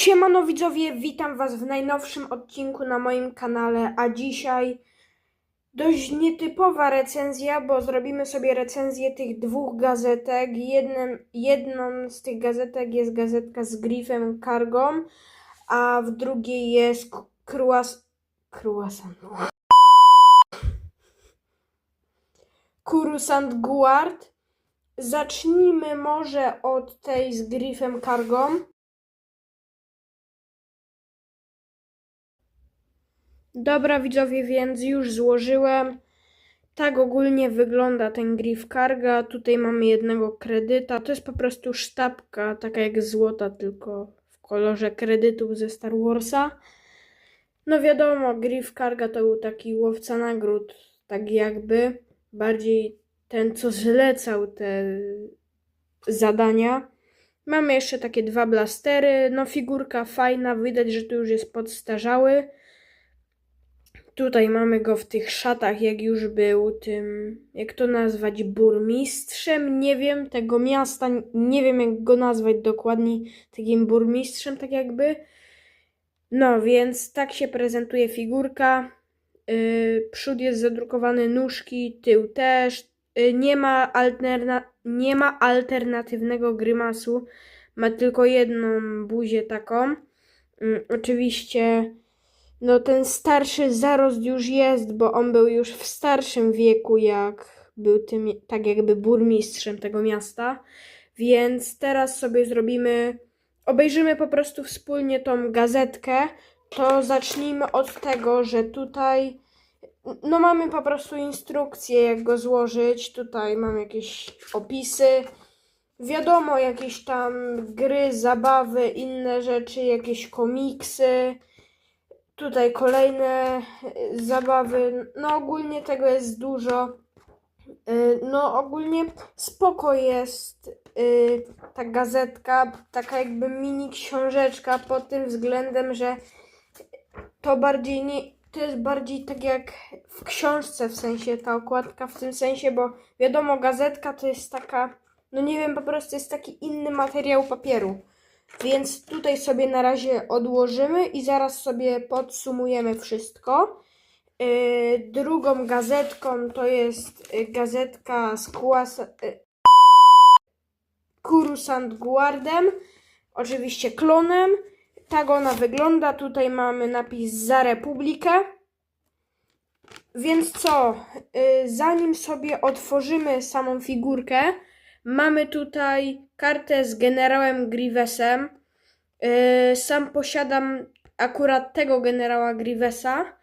Siemano widzowie, witam was w najnowszym odcinku na moim kanale, a dzisiaj dość nietypowa recenzja, bo zrobimy sobie recenzję tych dwóch gazetek. Jednym, jedną z tych gazetek jest gazetka z grifem Cargą, a w drugiej jest Kruas... Kruasant. Kurusant Guard. Zacznijmy może od tej z grifem Cargą. Dobra widzowie, więc już złożyłem. Tak ogólnie wygląda ten grif karga. Tutaj mamy jednego kredyta. To jest po prostu sztabka, taka jak złota, tylko w kolorze kredytów ze Star Warsa. No wiadomo, grif karga to był taki łowca nagród, tak jakby. Bardziej ten, co zlecał te zadania. Mamy jeszcze takie dwa blastery. No figurka fajna, widać, że tu już jest podstarzały. Tutaj mamy go w tych szatach, jak już był tym, jak to nazwać, burmistrzem. Nie wiem tego miasta, nie wiem jak go nazwać dokładnie, takim burmistrzem, tak jakby. No więc tak się prezentuje figurka. Yy, przód jest zadrukowany, nóżki, tył też. Yy, nie, ma alterna- nie ma alternatywnego grymasu. Ma tylko jedną buzię taką. Yy, oczywiście. No ten starszy zarost już jest, bo on był już w starszym wieku, jak był tym, tak jakby burmistrzem tego miasta. Więc teraz sobie zrobimy, obejrzymy po prostu wspólnie tą gazetkę. To zacznijmy od tego, że tutaj, no mamy po prostu instrukcję, jak go złożyć. Tutaj mam jakieś opisy. Wiadomo, jakieś tam gry, zabawy, inne rzeczy, jakieś komiksy. Tutaj kolejne y, zabawy. No ogólnie tego jest dużo. Y, No ogólnie spoko jest y, ta gazetka, taka jakby mini książeczka pod tym względem, że to bardziej nie, to jest bardziej tak jak w książce w sensie ta okładka w tym sensie, bo wiadomo gazetka to jest taka, no nie wiem, po prostu jest taki inny materiał papieru. Więc tutaj sobie na razie odłożymy i zaraz sobie podsumujemy wszystko. Yy, drugą gazetką to jest yy, gazetka z Kuasa, yy, Kurusant Guardem, oczywiście klonem. Tak ona wygląda. Tutaj mamy napis za Republikę. Więc co, zanim sobie otworzymy samą figurkę, mamy tutaj kartę z generałem Grievesem. Yy, sam posiadam akurat tego generała Grievesa,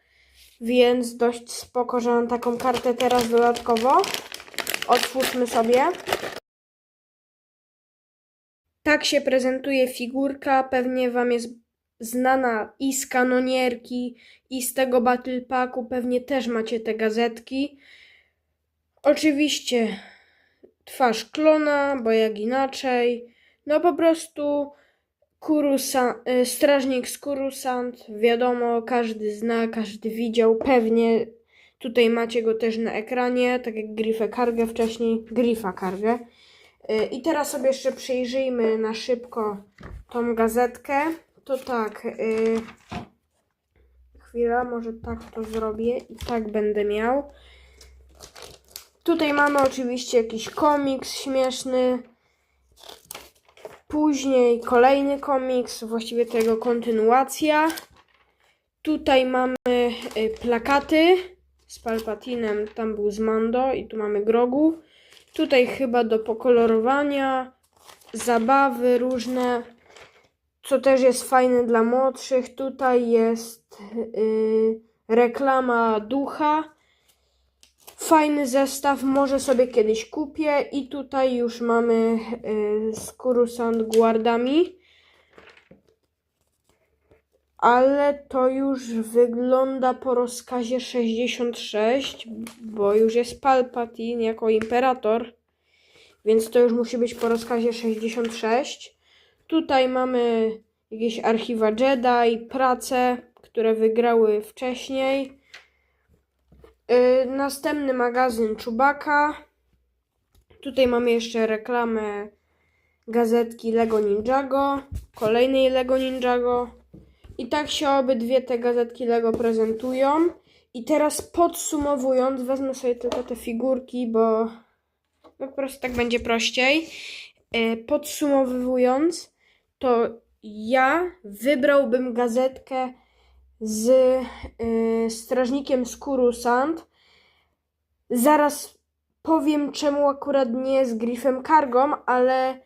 więc dość spoko, że mam taką kartę teraz dodatkowo. Otwórzmy sobie. Tak się prezentuje figurka. Pewnie Wam jest znana i z kanonierki, i z tego Battle Packu. Pewnie też macie te gazetki. Oczywiście twarz klona, bo jak inaczej. No po prostu Kurusa, y, strażnik z Kurusant, wiadomo, każdy zna, każdy widział, pewnie tutaj macie go też na ekranie, tak jak Grifę Kargę wcześniej, Grifa Kargę. Y, I teraz sobie jeszcze przyjrzyjmy na szybko tą gazetkę. To tak, y, chwila, może tak to zrobię i tak będę miał. Tutaj mamy oczywiście jakiś komiks śmieszny. Później kolejny komiks, właściwie tego kontynuacja. Tutaj mamy y, plakaty z Palpatinem, tam był z Mando i tu mamy Grogu. Tutaj chyba do pokolorowania, zabawy różne, co też jest fajne dla młodszych. Tutaj jest y, reklama ducha. Fajny zestaw, może sobie kiedyś kupię. I tutaj już mamy y, z Kurusant Guardami. Ale to już wygląda po rozkazie 66, bo już jest Palpatine jako imperator. Więc to już musi być po rozkazie 66. Tutaj mamy jakieś archiwa Jedi, prace, które wygrały wcześniej. Yy, następny magazyn Czubaka. Tutaj mamy jeszcze reklamę gazetki Lego Ninjago, kolejnej Lego Ninjago. I tak się obydwie te gazetki Lego prezentują. I teraz podsumowując, wezmę sobie tylko te figurki, bo no po prostu tak będzie prościej. E, Podsumowując, to ja wybrałbym gazetkę z y, strażnikiem z Kurusant. Zaraz powiem, czemu akurat nie z Griffem Kargą, ale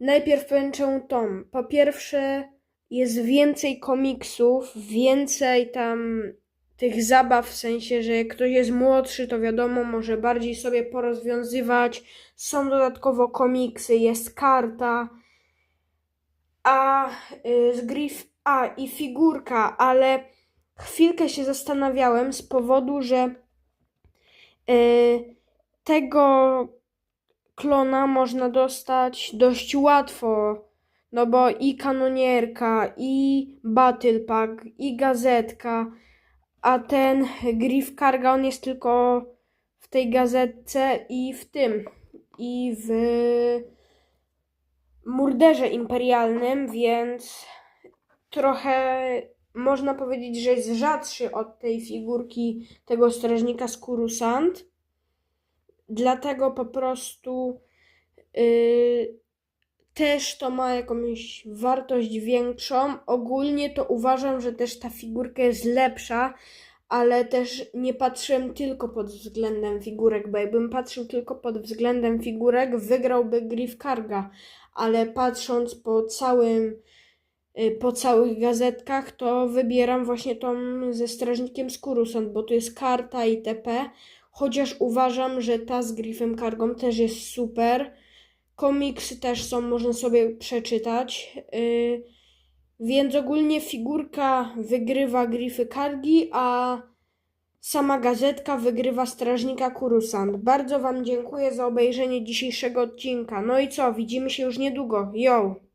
najpierw czemu tą. Po pierwsze, jest więcej komiksów, więcej tam tych zabaw, w sensie, że jak ktoś jest młodszy, to wiadomo, może bardziej sobie porozwiązywać. Są dodatkowo komiksy, jest karta, a y, z Griff, a i figurka, ale chwilkę się zastanawiałem z powodu, że y, tego klona można dostać dość łatwo. No bo i kanonierka, i battle pack, i gazetka, a ten Griff Karga on jest tylko w tej gazetce i w tym, i w murderze imperialnym, więc trochę można powiedzieć, że jest rzadszy od tej figurki tego strażnika z Kurusant. Dlatego po prostu yy, też to ma jakąś wartość większą. Ogólnie to uważam, że też ta figurka jest lepsza, ale też nie patrzyłem tylko pod względem figurek, bo jakbym patrzył tylko pod względem figurek, wygrałby Griff Karga, ale patrząc po całym y, po całych gazetkach, to wybieram właśnie tą ze strażnikiem z Kurusant, bo tu jest karta itp. Chociaż uważam, że ta z Griffem Kargą też jest super. Komiksy też są, można sobie przeczytać. Yy, więc ogólnie figurka wygrywa Griffy Kargi, a sama gazetka wygrywa Strażnika Kurusant. Bardzo Wam dziękuję za obejrzenie dzisiejszego odcinka. No i co, widzimy się już niedługo. Yo!